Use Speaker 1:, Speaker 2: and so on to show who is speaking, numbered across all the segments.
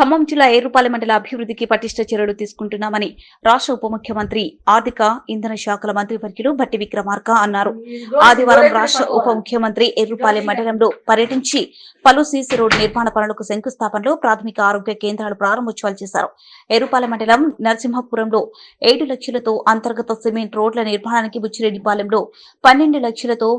Speaker 1: ఖమ్మం జిల్లా ఏరుపాలెం మండల అభివృద్ధికి పటిష్ట చర్యలు తీసుకుంటున్నామని రాష్ట్ర ఉప ముఖ్యమంత్రి ఆర్థిక ఇంధన శాఖల మంత్రి వర్యులు భట్టి విక్రమార్క అన్నారు. ఆదివారం రాష్ట్ర ఉప ముఖ్యమంత్రి ఎర్రుపాలెం మండలంలో పర్యటించి పలు సీసీ రోడ్డు నిర్మాణ పనులకు శంకుస్థాపనలో ప్రాథమిక ఆరోగ్య కేంద్రాలు ప్రారంభోత్సవాలు చేశారు. ఎర్రుపాలెం మండలం నరసింహపురంలో ఏడు లక్షలతో అంతర్గత సిమెంట్ రోడ్ల నిర్మాణానికి బుచ్చిరెడ్డిపాలెంలో పన్నెండు లక్షలతో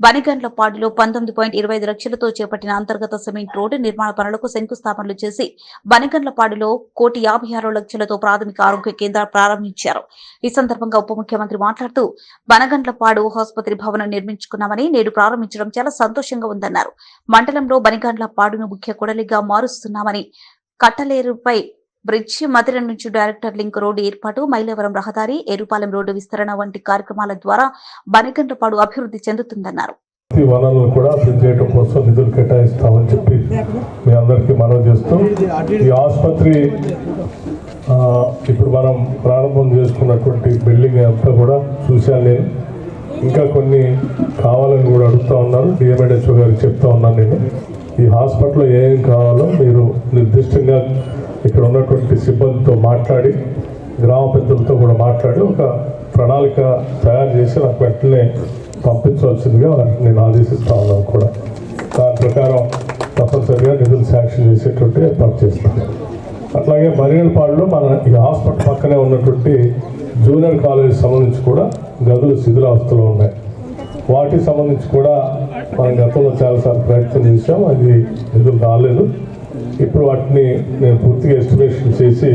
Speaker 1: బనిగండ్లపాడులో పంతొమ్మిది పాయింట్ ఇరవై ఐదు లక్షలతో చేపట్టిన అంతర్గత సిమెంట్ రోడ్డు నిర్మాణ పనులకు శంకుస్థాపనలు చేసి బనిగండ్లపాడులో కోటి యాభై ఆరు లక్షలతో ప్రాథమిక ఆరోగ్య కేంద్రాలు ప్రారంభించారు. ఈ సందర్భంగా ఉప ముఖ్యమంత్రి మాట్లాడుతూ బనగండ్లపాడు ఆసుపత్రి భవనం నిర్మించుకున్నామని నేడు ప్రారంభించడం చాలా సంతోషంగా ఉందన్నారు. మండలంలో బనిగండ్లపాడును ముఖ్య కొడలిగా మారుస్తున్నామని కట్టలేరుపై బ్రిడ్జ్ మధిర నుంచి డైరెక్టర్ లింక్ రోడ్డు ఏర్పాటు మైలవరం రహదారి ఏరుపాలెం రోడ్డు విస్తరణ వంటి కార్యక్రమాల ద్వారా బనిగండ్లపాడు అభివృద్ధి చెందుతుందన్నారు.
Speaker 2: ఈ వనరులు కూడా అభివృద్ధి చేయడం కోసం నిధులు కేటాయిస్తామని చెప్పి మీ అందరికీ మనవి చేస్తూ ఈ ఆసుపత్రి ఇప్పుడు మనం ప్రారంభం చేసుకున్నటువంటి బిల్డింగ్ అంతా కూడా చూశాను. నేను ఇంకా కొన్ని కావాలని కూడా అడుగుతా ఉన్నారు. డిఎంఎడ్హెచ్ఓ గారికి చెప్తా ఉన్నాను నేను. ఈ హాస్పిటల్లో ఏం కావాలో మీరు నిర్దిష్టంగా ఇక్కడ ఉన్నటువంటి సిబ్బందితో మాట్లాడి గ్రామ పెద్దలతో కూడా మాట్లాడి ఒక ప్రణాళిక తయారు చేసి నాకు వెంటనే పంపించవలసిందిగా నేను ఆదేశిస్తా ఉన్నాను కూడా. దాని ప్రకారం తప్పనిసరిగా నిధులు శాంక్షన్ చేసేటువంటి ఏర్పాటు చేస్తాను అట్లాగే మరిగలపాడులో మన ఈ హాస్పిటల్ పక్కనే ఉన్నటువంటి జూనియర్ కాలేజ్ సంబంధించి కూడా గదులు శిథిలావస్థలో ఉన్నాయి. వాటికి సంబంధించి కూడా మనం గతంలో చాలాసార్లు ప్రయత్నం చేసాం అది నిధులు రాలేదు. ఇప్పుడు వాటిని నేను పూర్తిగా ఎస్టిమేషన్ చేసి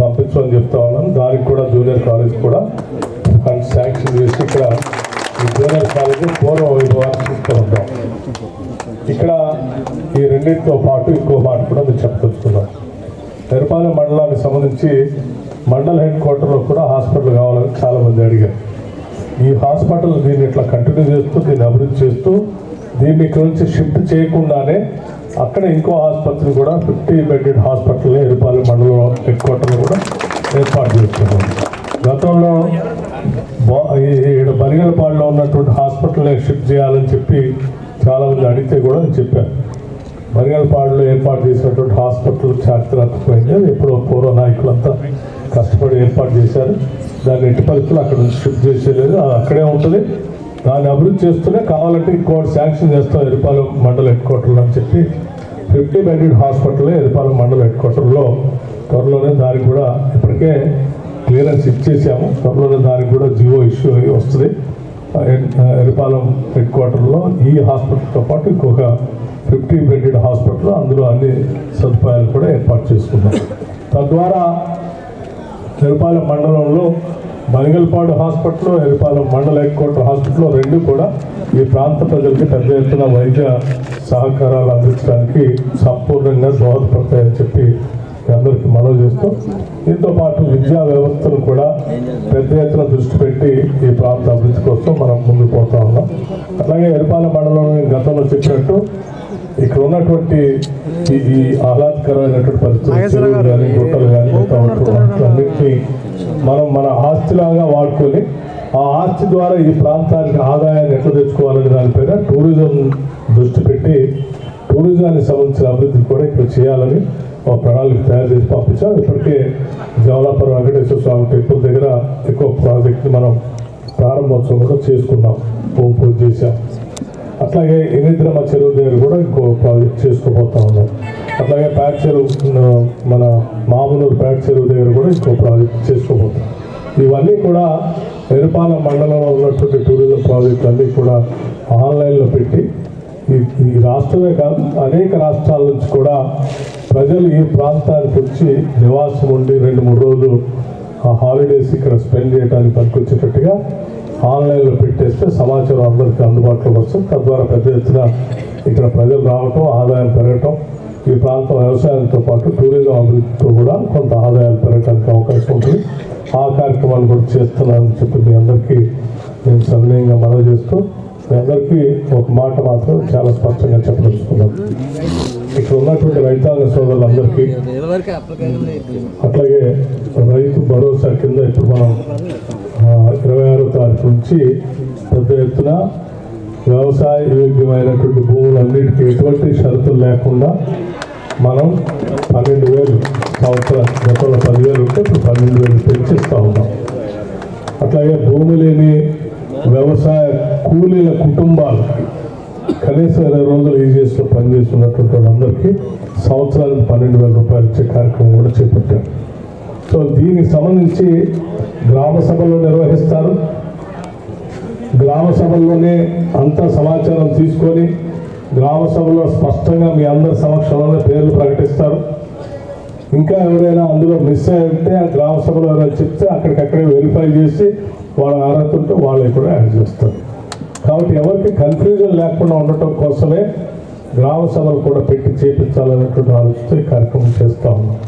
Speaker 2: పంపించమని చెప్తా ఉన్నాను దానికి కూడా జూనియర్ కాలేజ్ కూడా ఫండ్ శాంక్షన్ చేసి ఇక్కడ ఈ జూనియర్ కాలేజ్ పూర్వ వైభవాన్ని తీసుకుంటాం ఇక్కడ ఈ రెండింటితో పాటు ఇంకో మాట కూడా మీరు చెప్పదలుచుకున్నాం. ఎరపాలెం మండలానికి సంబంధించి మండల హెడ్ క్వార్టర్లో కూడా హాస్పిటల్ కావాలని చాలామంది అడిగారు. ఈ హాస్పిటల్ దీన్ని ఇట్లా కంటిన్యూ చేస్తూ దీన్ని అభివృద్ధి చేస్తూ దీన్ని ఇక్కడ నుంచి షిఫ్ట్ చేయకుండానే అక్కడ ఇంకో ఆసుపత్రి కూడా ఫిఫ్టీ బెడెడ్ హాస్పిటల్ ఎరుపాలెం మండలం హెడ్ క్వార్టర్లో కూడా ఏర్పాటు చేస్తున్నాం గతంలో ఈడ బరిగలపాడులో ఉన్నటువంటి హాస్పిటల్ని షిఫ్ట్ చేయాలని చెప్పి చాలామంది అడిగితే కూడా నేను చెప్పాను. బరిగలపాడులో ఏర్పాటు చేసినటువంటి హాస్పిటల్ చారిత్రాత్మకమైంది. ఎప్పుడో పూర్వ నాయకులంతా కష్టపడి ఏర్పాటు చేశారు. దాన్ని ఎట్టి పరిస్థితులు అక్కడ నుంచి షిఫ్ట్ చేసేలేదు అది అక్కడే ఉంటుంది. దాన్ని అభివృద్ధి చేస్తూనే కావాలంటే ఇంకోటి శాంక్షన్ చేస్తాం ఎరుపాలెం మండల హెడ్ క్వార్టర్లో అని చెప్పి ఫిఫ్టీ బెడెడ్ హాస్పిటల్ ఎరుపాలెం మండల హెడ్ క్వార్టర్లో. త్వరలోనే దానికి కూడా ఇప్పటికే క్లియరెన్స్ ఇచ్చేసాము. త్వరలోనే దానికి కూడా జియో ఇష్యూ అయ్యి వస్తుంది. ఎరుపాలెం హెడ్ క్వార్టర్లో ఈ హాస్పిటల్తో పాటు ఇంకొక ఫిఫ్టీ బెడెడ్ హాస్పిటల్ అందులో అన్ని సదుపాయాలు కూడా ఏర్పాటు చేసుకున్నాం. తద్వారా ఎరుపాలెం మండలంలో బనగల్పాడు హాస్పిటల్ ఎరిపాలెం మండల హైకోర్టు హాస్పిటల్లో హాస్పిటల్ రెండు కూడా ఈ ప్రాంత ప్రజలకి పెద్ద ఎత్తున వైద్య సహకారాలు అందించడానికి సంపూర్ణంగా దోహదపడతాయని చెప్పి అందరికీ మనవి చేస్తూ దీంతో పాటు విద్యా వ్యవస్థను కూడా పెద్ద ఎత్తున దృష్టి పెట్టి ఈ ప్రాంత అభివృద్ధి కోసం మనం ముందుకు పోతా ఉన్నాం. అట్లాగే ఎరిపాలెం మండలంలో గతంలో చెప్పినట్టు ఇక్కడ ఉన్నటువంటి ఈ ఆహ్లాదకరమైనటువంటి పరిస్థితులు కానీ గుట్టలు కానీ అన్నింటినీ మనం మన ఆస్తిలాగా వాడుకొని ఆ ఆస్తి ద్వారా ఈ ప్రాంతానికి ఆదాయాన్ని ఎట్లా తెచ్చుకోవాలనే దానిపైన టూరిజం దృష్టి పెట్టి టూరిజానికి సంబంధించిన అభివృద్ధి కూడా ఇక్కడ చేయాలని ఒక ప్రణాళిక తయారు చేసి పంపించాం ఇప్పటికే జవలాపురం వెంకటేశ్వర స్వామి టెంపుల్ దగ్గర ఎక్కువ ప్రాజెక్ట్ని మనం ప్రారంభోత్సవం కూడా చేసుకున్నాం. హోమ్ పూజ చేశాం. అట్లాగే ఎనిద్రమ చెరువు దగ్గర కూడా ఇంకో ప్రాజెక్ట్ చేసుకోబోతా ఉన్నాం. అట్లాగే ప్యాట్ చెరువు మన మామూలు ప్యాట్ చెరువు దగ్గర కూడా ఇంకో ప్రాజెక్ట్ చేసుకోబోతాం ఇవన్నీ కూడా ఎరుపాల మండలంలో ఉన్నటువంటి టూరిజం ప్రాజెక్టులు అన్నీ కూడా ఆన్లైన్లో పెట్టి ఈ రాష్ట్రమే కాదు అనేక రాష్ట్రాల నుంచి కూడా ప్రజలు ఈ ప్రాంతానికి వచ్చి నివాసం ఉండి రెండు మూడు రోజులు ఆ హాలిడేస్ ఇక్కడ స్పెండ్ చేయడానికి పనికొచ్చేటట్టుగా ఆన్లైన్లో పెట్టేస్తే సమాచారం అందరికీ అందుబాటులోకి వస్తుంది. తద్వారా పెద్ద ఎత్తున ఇక్కడ ప్రజలు రావటం ఆదాయం పెరగటం ఈ ప్రాంతం వ్యవసాయంతో పాటు టూరిజం అభివృద్ధితో కూడా కొంత ఆదాయాలు పెరగడానికి అవకాశం ఉంటుంది. ఆ కార్యక్రమాలు కూడా చేస్తున్నానని చెప్పి మీ అందరికీ నేను సవినయంగా మనవి చేస్తూ మీ అందరికీ ఒక మాట మాత్రం చాలా స్పష్టంగా చెప్పదలుచుకున్నాను. ఇక్కడ ఉన్నటువంటి రైతాంగ సోదరులందరికీ అట్లాగే రైతు భరోసా కింద ఇప్పుడు మనం ఇరవై ఆరో తారీఖు నుంచి పెద్ద ఎత్తున వ్యవసాయ యోగ్యమైనటువంటి భూములన్నిటికీ ఎటువంటి షరతులు లేకుండా మనం పన్నెండు వేలు సంవత్సరం గతంలో పదివేలు ఉంటే ఇప్పుడు పన్నెండు వేలు పెంచిస్తూ ఉన్నాం. అట్లాగే భూమి లేని వ్యవసాయ కూలీల కుటుంబాలకి కనీసం ఇరవై రోజులు ఈజీఎస్లో పనిచేస్తున్నటువంటి వాళ్ళందరికీ సంవత్సరానికి పన్నెండు వేల రూపాయలు ఇచ్చే కార్యక్రమం కూడా చేపట్టాం సో దీనికి సంబంధించి గ్రామ సభలు నిర్వహిస్తారు. గ్రామ సభల్లోనే అంత సమాచారం తీసుకొని గ్రామ సభలో స్పష్టంగా మీ అందరి సమక్షంలోనే పేర్లు ప్రకటిస్తారు. ఇంకా ఎవరైనా అందులో మిస్ అయి ఉంటే ఆ గ్రామ సభలో ఎవరైనా చెప్తే అక్కడికక్కడే వెరిఫై చేసి వాళ్ళ అర్హత ఉంటే వాళ్ళకి కూడా యాడ్ చేస్తారు. కాబట్టి ఎవరికి కన్ఫ్యూజన్ లేకుండా ఉండటం కోసమే గ్రామ సభలు కూడా పెట్టి చేపించాలనేటువంటి ఆలోచనతో ఈ కార్యక్రమం చేస్తూ ఉన్నాం.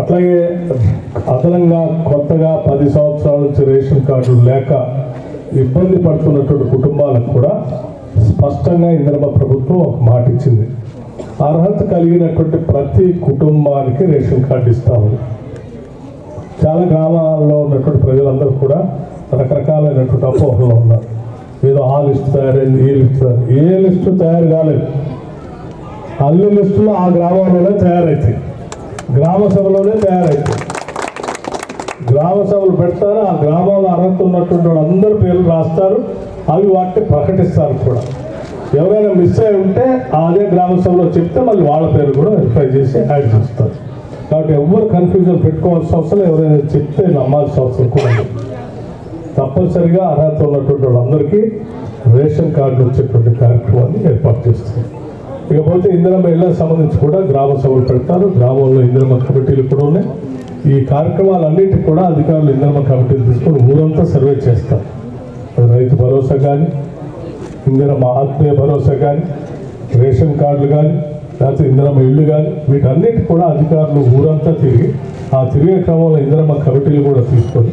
Speaker 2: అట్లాగే అదనంగా కొత్తగా పది సంవత్సరాల నుంచి రేషన్ కార్డులు లేక ఇబ్బంది పడుతున్నటువంటి కుటుంబాలకు కూడా స్పష్టంగా ఇంద్రమ ప్రభుత్వం ఒక మాట ఇచ్చింది. అర్హత కలిగినటువంటి ప్రతి కుటుంబానికి రేషన్ కార్డు ఇస్తాము చాలా గ్రామాల్లో ఉన్నటువంటి ప్రజలందరూ కూడా రకరకాలైనటువంటి అపోహలో ఉన్నారు. ఏదో ఆ లిస్ట్ తయారైంది ఈ లిస్ట్ తయారు ఏ లిస్టు తయారు కాలేదు. అన్ని లిస్టులు ఆ గ్రామంలోనే తయారవుతాయి గ్రామ సభలోనే తయారవుతాయి గ్రామ సభలు పెడతారు ఆ గ్రామంలో అర్హత ఉన్నటువంటి వాళ్ళందరూ పేర్లు రాస్తారు అవి వాటిని ప్రకటిస్తారు కూడా. ఎవరైనా మిస్ అయి ఉంటే అదే గ్రామ సభలో చెప్తే మళ్ళీ వాళ్ళ పేరు కూడా వెరిఫై చేసి యాడ్ చేస్తారు. కాబట్టి ఎవ్వరు కన్ఫ్యూజన్ పెట్టుకోవాల్సిన అవసరం ఎవరైనా చెప్తే నమ్మాల్సిన అవసరం కూడా తప్పనిసరిగా అర్హత ఉన్నటువంటి వాళ్ళందరికీ రేషన్ కార్డు వచ్చేటువంటి కార్యక్రమాన్ని ఏర్పాటు చేస్తుంది ఇకపోతే ఇందిరమ్మ ఇళ్ళకి సంబంధించి కూడా గ్రామ సభలు పెడతారు. గ్రామంలో ఇందిరమ్మ కమిటీలు కూడా ఉన్నాయి. ఈ కార్యక్రమాలన్నిటికీ కూడా అధికారులు ఇందిరమ్మ కమిటీలు తీసుకొని ఊరంతా సర్వే చేస్తారు. అది రైతు భరోసా కానీ ఇందిరమ్మ ఆత్మీయ భరోసా కానీ రేషన్ కార్డులు కానీ లేకపోతే ఇందిరమ్మ ఇళ్ళు కానీ వీటన్నిటి కూడా అధికారులు ఊరంతా తిరిగి ఆ తిరిగే క్రమంలో ఇందిరమ్మ కమిటీలు కూడా తీసుకొని